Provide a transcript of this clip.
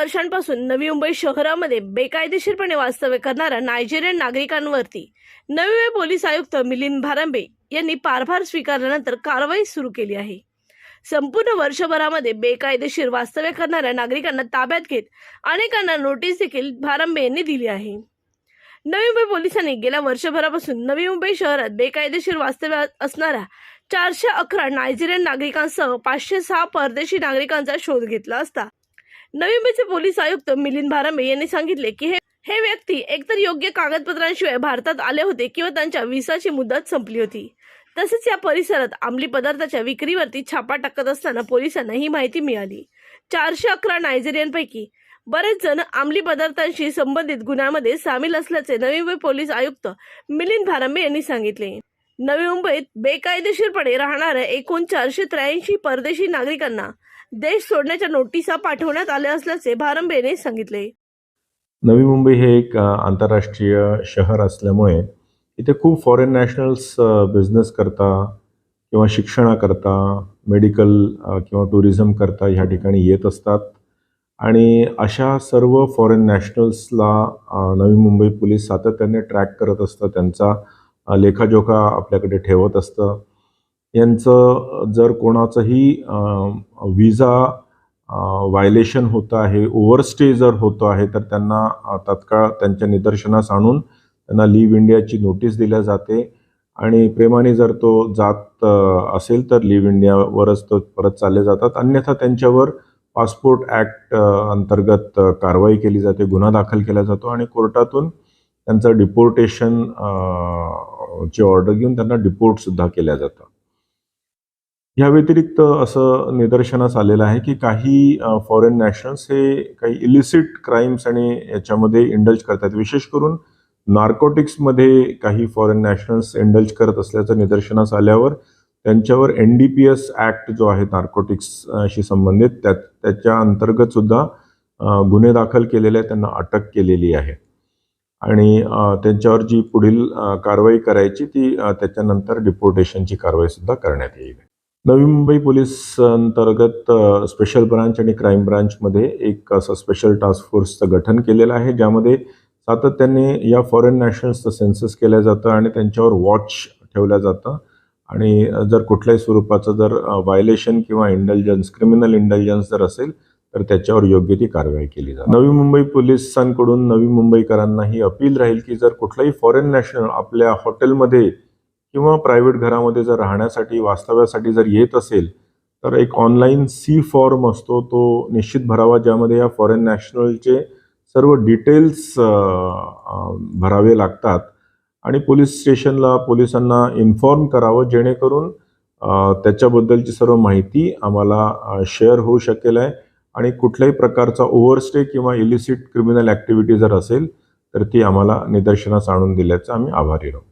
वर्षांपासून नवी मुंबई शहरामध्ये बेकायदेशीरपणे वास्तव्य करणाऱ्या नायजेरियन नागरिकांवरती. नवी मुंबई पोलीस आयुक्त मिलिंद भारंबे यांनी पारभार स्वीकारल्यानंतर कारवाई सुरू केली आहे. संपूर्ण वर्षभरामध्ये बेकायदेशीर वास्तव्य करणाऱ्या नागरिकांना ताब्यात घेत अनेकांना नोटीस देखील भारंबे यांनी दिली आहे. नवी मुंबई पोलिसांनी गेल्या वर्षभरापासून नवी मुंबई शहरात बेकायदेशीर वास्तव्य असणाऱ्या चारशे अकरा नायजेरियन नागरिकांसह पाचशे सहा परदेशी नागरिकांचा शोध घेतला असता नवी मुंबईचे पोलीस आयुक्त मिलिंद भारामे यांनी सांगितले की हे हे व्यक्ती एकतर योग्य कागदपत्रांशिवाय भारतात आले होते किंवा त्यांच्या विसाची मुदत संपली होती. तसेच या परिसरात अंमली पदार्थाच्या विक्रीवरती छापा टाकत असताना पोलिसांना ही माहिती मिळाली. चारशे अकरा नायजेरियनपैकी बरेच जण अंमली पदार्थांशी संबंधित गुन्ह्यामध्ये सामील असल्याचे नवी मुंबई पोलीस आयुक्त मिलिंद भारांबे यांनी सांगितले. नवी मुंबईत बेकायदेशीरपणे राहणाऱ्या एकूण चारशे त्र्याऐंशी परदेशी नागरिकांना देश सोडण्याच्या नोटिसा पाठवण्यात आल्या असल्याचे भारंबेने सांगितले. नवी मुंबई हे एक आंतरराष्ट्रीय शहर असल्यामुळे इथे खूप फॉरेन नॅशनल्स बिझनेस करता किंवा शिक्षणाकरता मेडिकल किंवा टुरिझम करता ह्या ठिकाणी येत असतात. आणि अशा सर्व फॉरेन नॅशनल्सला नवी मुंबई पोलीस सातत्याने ट्रॅक करत असतं त्यांचा लेखाजोखा आपल्याकडे ठेवत असतं. यांचं जर कोणाचंही विजा व्हायलेशन होतं आहे ओव्हरस्टे जर होतं आहे तर त्यांना तत्काळ तात्काळ त्यांच्या निदर्शनास आणून त्यांना लिव्ह इंडियाची नोटीस दिल्या जाते. आणि प्रेमाने जर तो जात असेल तर लिव्ह इंडियावरच तो परत चालले जातात. अन्यथा त्यांच्यावर पासपोर्ट ॲक्ट अंतर्गत कारवाई केली जाते गुन्हा दाखल केला जातो आणि कोर्टातून त्यांचं डिपोर्टेशन ची ऑर्डर घेऊन त्यांना डिपोर्टसुद्धा केल्या जातं. या व्यतिरिक्त असं निदर्शनास आलेलं आहे की काही फॉरेन नॅशनल्स हे काही इलिसिट क्राईम्स आणि याच्यामध्ये इंडल्ज करतात. विशेष करून नार्कोटिक्समध्ये काही फॉरेन नॅशनल्स इंडल्ज करत असल्याचं निदर्शनास आल्यावर त्यांच्यावर N D P S act जो आहे नार्कोटिक्सशी संबंधित त्या त्याच्या अंतर्गत सुद्धा गुन्हे दाखल केलेले आहेत त्यांना अटक केलेली आहे. आणि त्यांच्यावर जी पुढील कारवाई करायची ती त्याच्यानंतर डिपोर्टेशनची कारवाई सुद्धा करण्यात येईल. नवी मुंबई पोलीस अंतर्गत स्पेशल ब्रांच आणि क्राईम ब्रांचमध्ये एक असं स्पेशल टास्क फोर्सचं गठन केलेलं आहे ज्यामध्ये सातत्याने या फॉरेन नॅशनल्सचं सेन्सस केलं जातं आणि त्यांच्यावर वॉच ठेवलं जातं. आणि जर कुठल्याही स्वरूपाचं जर व्हायलेशन किंवा इंटेलिजन्स क्रिमिनल इंटेलिजन्स जर असेल तर त्याच्यावर योग्य ती कारवाई केली जाते. नवी मुंबई पोलिसांकडून नवी मुंबईकरांना ही अपील राहील की जर कुठलाही फॉरेन नॅशनल आपल्या हॉटेलमध्ये किंवा प्रायव्हेट घरामध्ये जर राहण्यासाठी वास्तव्यासाठी जर येत असेल तर एक ऑनलाईन सी फॉर्म असतो. तो निश्चित भरावा ज्यामध्ये या फॉरेन नॅशनलचे सर्व डिटेल्स भरावे लागतात. आणि पोलीस स्टेशनला पोलिसांना इन्फॉर्म करावं जेणेकरून त्याच्याबद्दलची सर्व माहिती आम्हाला शेअर होऊ शकेल आहे. आणि कुठल्याही प्रकारचा ओव्हरस्टे किंवा इलिसिट क्रिमिनल ॲक्टिव्हिटी जर असेल तर ती आम्हाला निदर्शनास आणून दिल्याचं आम्ही आभारी राहू.